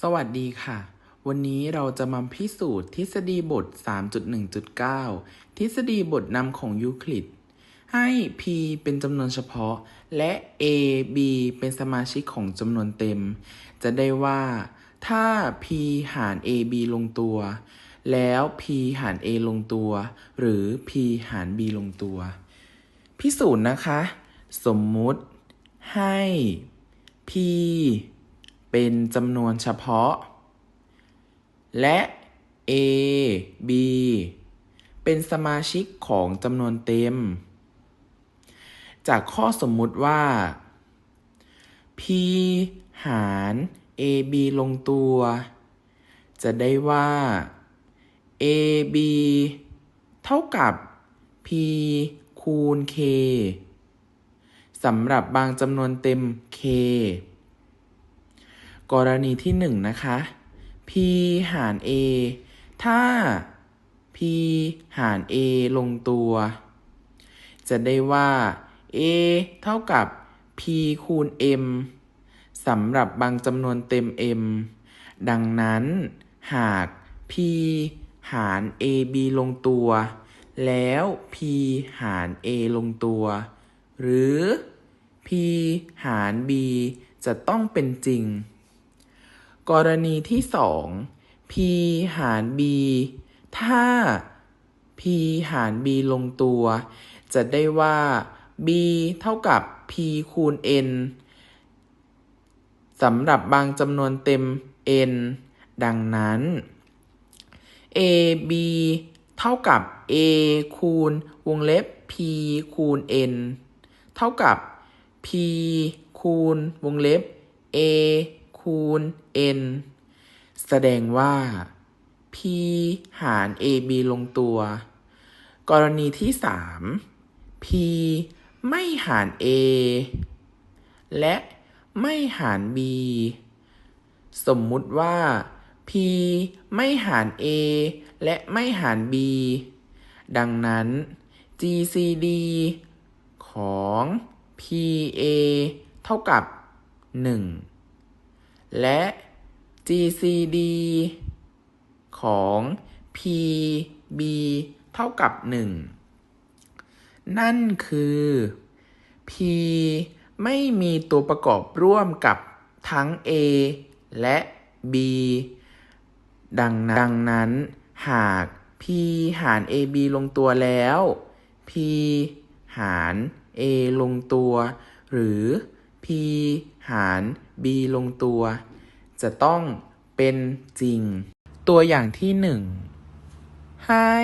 สวัสดีค่ะ วันนี้เราจะมาพิสูจน์ทฤษฎีบท 3.1.9 ทฤษฎีบทนำของยูคลิด ให้ p เป็นจำนวนเฉพาะ และ a b เป็นสมาชิกของจำนวนเต็ม จะได้ว่า ถ้า p หาร a b ลงตัว แล้ว p หาร a ลงตัว หรือ p หาร b ลงตัว พิสูจน์นะคะ สมมุติให้ p เป็นจำนวนเฉพาะ และ a b เป็นสมาชิกของจำนวนเต็ม จากข้อสมมุติว่า p หาร a b ลงตัว จะได้ว่า a b เท่ากับ p คูณ k สำหรับบางจำนวนเต็ม k กรณีที่หนึ่งนะคะ p หาร a ถ้า p หาร a ลงตัว จะได้ว่า a เท่ากับ p คูณ m สำหรับบางจำนวนเต็ม m ดังนั้น หาก p หาร ab ลงตัว แล้ว p หาร a ลงตัว หรือ p หาร b จะต้องเป็นจริง กรณีที่สอง p หาร b ถ้า p หาร b ลงตัว จะได้ว่า b เท่ากับ p คูณ n สำหรับบางจำนวนเต็ม n ดังนั้น a b เท่ากับ a คูณวงเล็บ p คูณ n เท่ากับ p คูณวงเล็บ a คูณ n แสดงว่า p หาร ab ลงตัว กรณีที่ 3 p ไม่หาร a และไม่หาร b สมมุติว่า p ไม่หาร a และไม่หาร b ดังนั้น gcd ของ pa เท่ากับ 1 และ gcd ของ pb เท่ากับ 1 นั่นคือ p ไม่มีตัวประกอบร่วมกับทั้ง a และ b ดังนั้นดังนั้นหาก p หาร ab ลงตัวแล้ว p หาร a ลงตัว หรือ p หาร b ลงตัว จะต้องเป็นจริง ตัวอย่างที่หนึ่งให้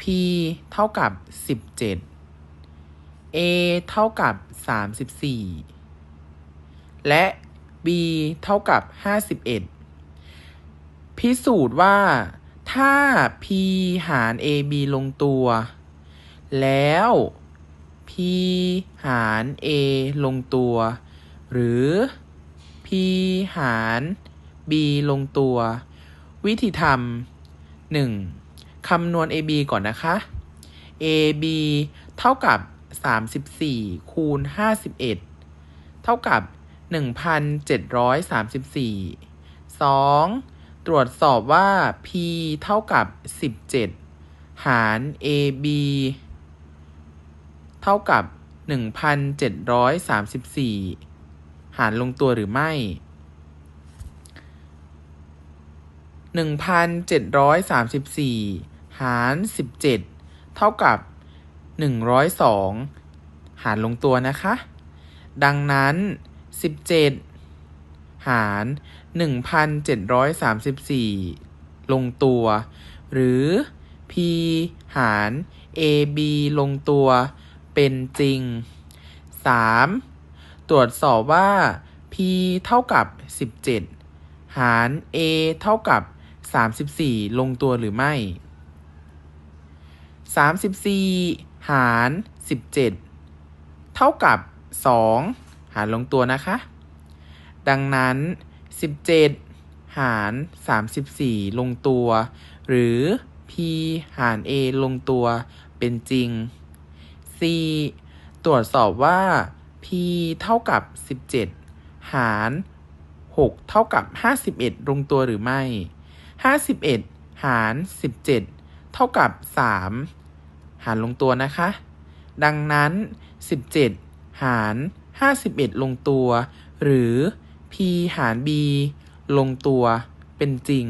p เท่ากับ 17 a เท่ากับ 34 และ b เท่ากับ 51 พิสูจน์ว่า ถ้า p หาร ab ลงตัว แล้ว p หาร a ลงตัว หรือ p หาร b ลงตัว วิธีทำ 1. คำนวณ ab ก่อนนะคะ ab เท่ากับ 34 คูณ 51 เท่ากับ 1,734 2. ตรวจสอบว่า p เท่ากับ 17 หาร ab เท่ากับ 1,734 หารลงตัวหรือไม่ 1,734 หาร 17 เท่ากับ 102 หารลงตัวนะคะ ดังนั้น 17 หาร 1,734 ลงตัว หรือ p หาร ab ลงตัว เป็นจริง 3. ตรวจสอบว่า p เท่ากับ 17 หาร a เท่ากับ 34 ลงตัวหรือไม่ 34 หาร 17 เท่ากับ 2 หารลงตัวนะคะ ดังนั้น 17 หาร 34 ลงตัว หรือ p หาร a ลงตัวเป็นจริง c ตรวจสอบว่า p เท่ากับ 17 หาร 6 เท่ากับ 51 ลงตัวหรือไม่ 51 หาร 17 เท่ากับ 3 หารลงตัวนะคะ ดังนั้น 17 หาร 51 ลงตัว หรือ p หาร b ลงตัวเป็นจริง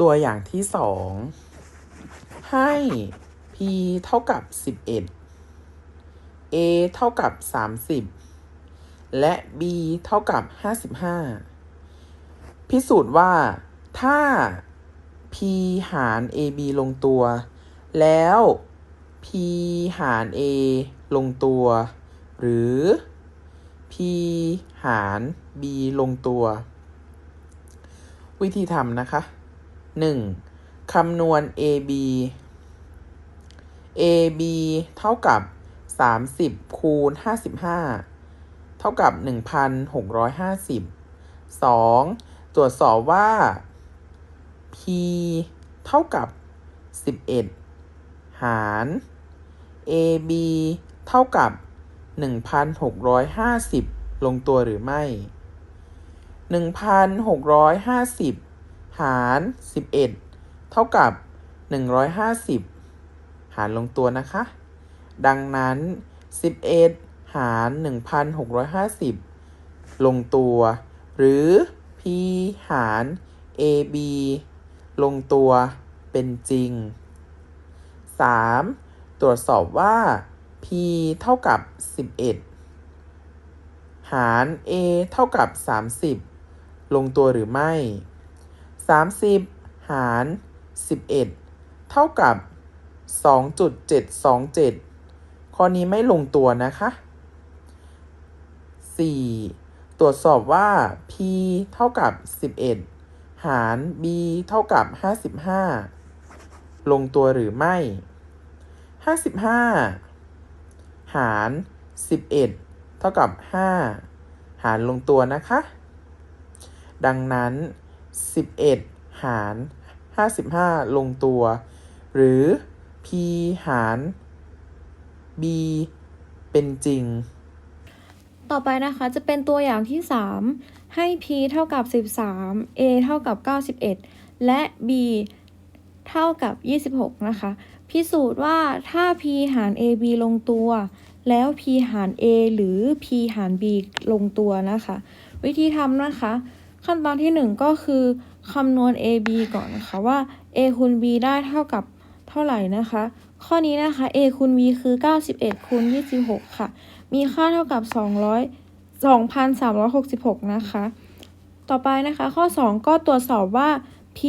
ตัวอย่างที่ 2 ให้ p เท่ากับ 11 a เท่ากับ 30 และ b เท่ากับ 55 พิสูจน์ว่า ถ้า p หาร ab ลงตัว แล้ว p หาร a ลงตัว หรือ p หาร b ลงตัว วิธีทำนะคะ 1. คำนวณ ab ab เท่ากับ 30 คูณ 55 เท่ากับ 1,650 2. ตรวจสอบว่า p เท่ากับ 11 หาร ab เท่ากับ 1,650 ลงตัวหรือไม่ 1,650 หาร 11 เท่ากับ 150ารลงตัวนะคะ ดังนั้น 11 หาร 1,650 ลงตัว หรือ p หาร ab ลงตัวเป็นจริง 3. ตรวจสอบว่า p เท่ากับ 11 หาร a เท่ากับ 30 ลงตัวหรือไม่ 30 หาร 11 เท่ากับ 2.727 ข้อนี้ไม่ลงตัวนะคะ 4. ตรวจสอบว่า p เท่ากับ 11 หาร b เท่ากับ 55 ลงตัวหรือไม่ 55 หาร 11 เท่ากับ 5 หารลงตัวนะคะ ดังนั้น 11 หาร 55 ลงตัว หรือ p หาร b เป็นจริง ต่อไปนะคะจะเป็นตัวอย่างที่ 3 ให้ p เท่ากับ 13 a เท่ากับ 91 และ b เท่ากับ 26 นะคะ พิสูจน์ว่าถ้า p หาร ab ลงตัว แล้ว p หาร a หรือ p หาร b ลงตัวนะคะ วิธีทำนะคะ ขั้นตอนที่ 1 ก็คือคำนวณ ab ก่อนนะคะว่า a คูณ b ได้เท่ากับ เท่าไหร่นะคะ ข้อนี้นะคะ a คูณ b คือ 91คูณ26 ค่ะ มีค่าเท่ากับ 200 2,366 นะคะ ต่อไปนะคะ ข้อ 2 ก็ตรวจสอบว่า p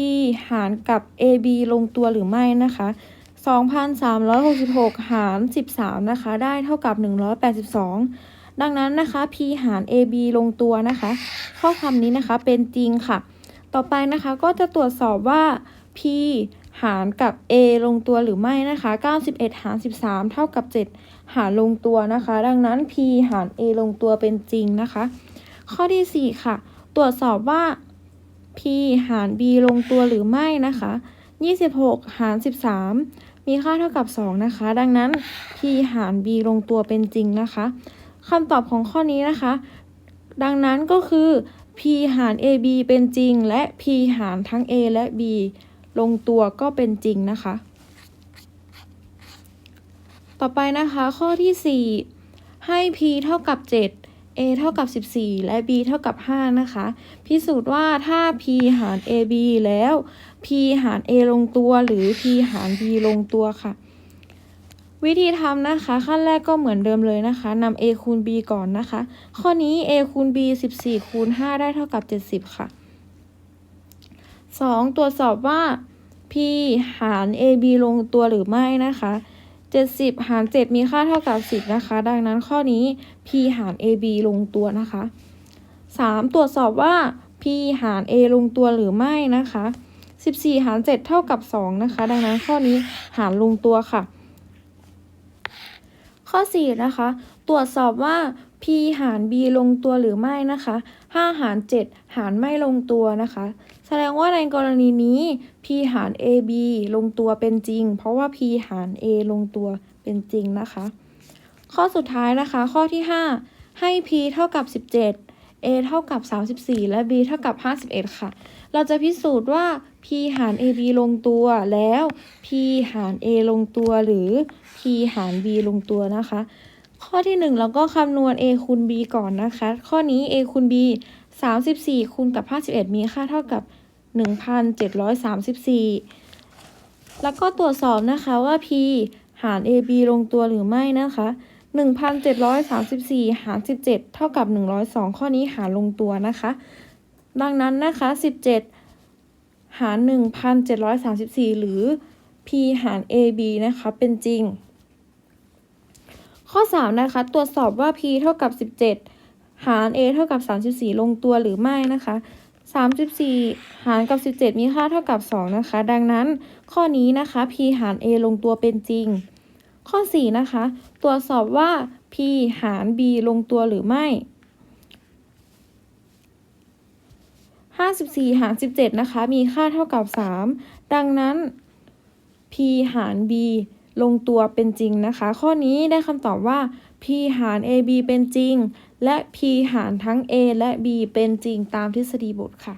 หารกับ ab ลงตัวหรือไม่นะคะ 2,366 หาร 13 นะคะ ได้เท่ากับ 182 ดังนั้นนะคะ p หาร ab ลงตัวนะคะ ข้อความนี้นะคะเป็นจริงค่ะ ต่อไปนะคะก็จะตรวจสอบว่า p หารกับ a ลงตัวหรือไม่นะคะ 91 หาร 13 เท่ากับ 7 หารลงตัวนะคะ ดังนั้น p หาร a ลงตัวเป็นจริงนะคะ ข้อที่ 4 ค่ะ ตรวจสอบว่า p หาร b ลงตัวหรือไม่นะคะ 26 หาร 13 มีค่าเท่ากับ 2 นะคะ ดังนั้น p หาร b ลงตัวเป็นจริงนะคะคำตอบของข้อนี้นะคะ ดังนั้นก็คือ p หาร ab เป็นจริง และ p หารทั้ง a และ b ลงตัวก็เป็นจริงนะคะ ต่อไปนะคะข้อที่ 4 ให้ p เท่ากับ 7 a เท่ากับ 14 และ b เท่ากับ 5 นะคะ พิสูจน์ว่าถ้า p หาร ab แล้ว p หาร a ลงตัวหรือ p หาร b ลงตัวค่ะ วิธีทำนะคะ ขั้นแรกก็เหมือนเดิมเลยนะคะนำ a คูณ b ก่อนนะคะ ข้อนี้ a คูณ b 14คูณ5ได้เท่ากับ 70 ค่ะ 2. ตรวจสอบว่า p หาร ab ลงตัวหรือไม่นะคะ 70 หาร 7 มีค่าเท่ากับ 10 นะคะ ดังนั้นข้อนี้ p หาร ab ลงตัวนะคะ 3. ตรวจสอบว่า p หาร a ลงตัวหรือไม่นะคะ 14 หาร 7 เท่ากับ 2 นะคะ ดังนั้นข้อนี้หารลงตัวค่ะ ข้อ 4 นะคะ ตรวจสอบว่า p หาร b ลงตัวหรือไม่นะคะ 5 หาร 7 หารไม่ลงตัวนะคะ แสดงว่าในกรณีนี้ p หาร ab ลงตัวเป็นจริง เพราะว่า p หาร a ลงตัวเป็นจริงนะคะ ข้อสุดท้ายนะคะ ข้อที่ 5 ให้ p เท่ากับ 17 a เท่ากับ 34 และ b เท่ากับ 51 ค่ะ เราจะพิสูจน์ว่า p หาร ab ลงตัวแล้ว p หาร a ลงตัวหรือ p หาร b ลงตัวนะคะ ข้อที่ 1 เราก็คำนวณ a คูณ b ก่อนนะคะ ข้อนี้ a คูณ b 34คูณกับ 51 มีค่าเท่ากับ 1,734 แล้วก็ตรวจสอบนะคะว่า p หาร ab ลงตัวหรือไม่นะคะ 1,734 หาร 17 เท่ากับ 102 ข้อนี้หารลงตัวนะคะ ดังนั้นนะคะ 17 หาร 1,734 หรือ p หาร ab นะคะ เป็นจริง ข้อ 3 นะคะ ตรวจสอบว่า p เท่ากับ 17 หาร a เท่ากับ 34 ลงตัวหรือไม่นะคะ 34 หารกับ 17 มีค่าเท่ากับ 2 นะคะ ดังนั้นข้อนี้นะคะ p หาร a ลงตัวเป็นจริง ข้อ 4 นะคะ ตรวจสอบว่า p หาร b ลงตัวหรือไม่ 54 หาร 17 นะคะ มีค่าเท่ากับ 3 ดังนั้น p หาร b ลงตัวเป็นจริงนะคะ ข้อนี้ได้คำตอบว่า p หาร ab เป็นจริง และ p หารทั้ง a และ b เป็นจริงตามทฤษฎีบทค่ะ